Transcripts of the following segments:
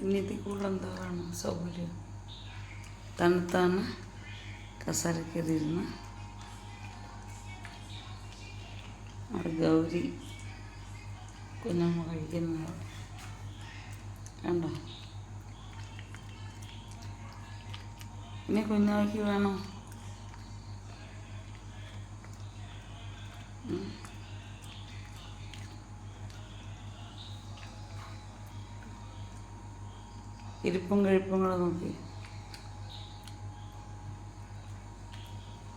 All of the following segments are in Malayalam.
ഇനി ഇതിൽ കൂടുതൽ എന്താ കാണും സൗകര്യം? തണുത്താണ് കസരക്കതിരുന്ന് അവിടെ ഗൗരി കുഞ്ഞമ്മ കഴിക്കുന്നത് കണ്ടോ? ഇനി കുഞ്ഞാക്കി വേണോ? ഇരിപ്പും കഴിപ്പും നോക്കി.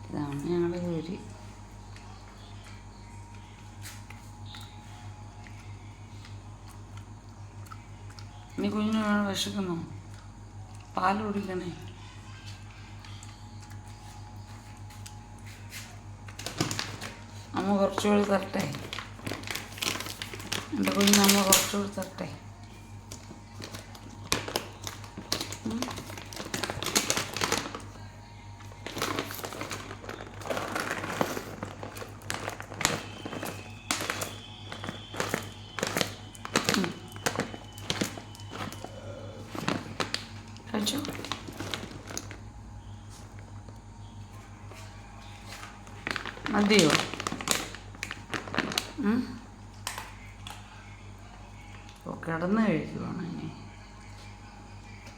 ഇതാണ് ഞങ്ങളുടെ ഗൗരി ഇനി കുഞ്ഞു വേണം വിശക്കുന്നു. പാൽ കുടിക്കണേ. അമ്മ കുറച്ചുകൂടി തരട്ടെ? എന്റെ കുഞ്ഞ് അമ്മ കുറച്ചുകൂടി തരട്ടെ? കഴിച്ചോ മതിയോ? കിടന്ന് കഴിക്കുവാണ് ഇനി?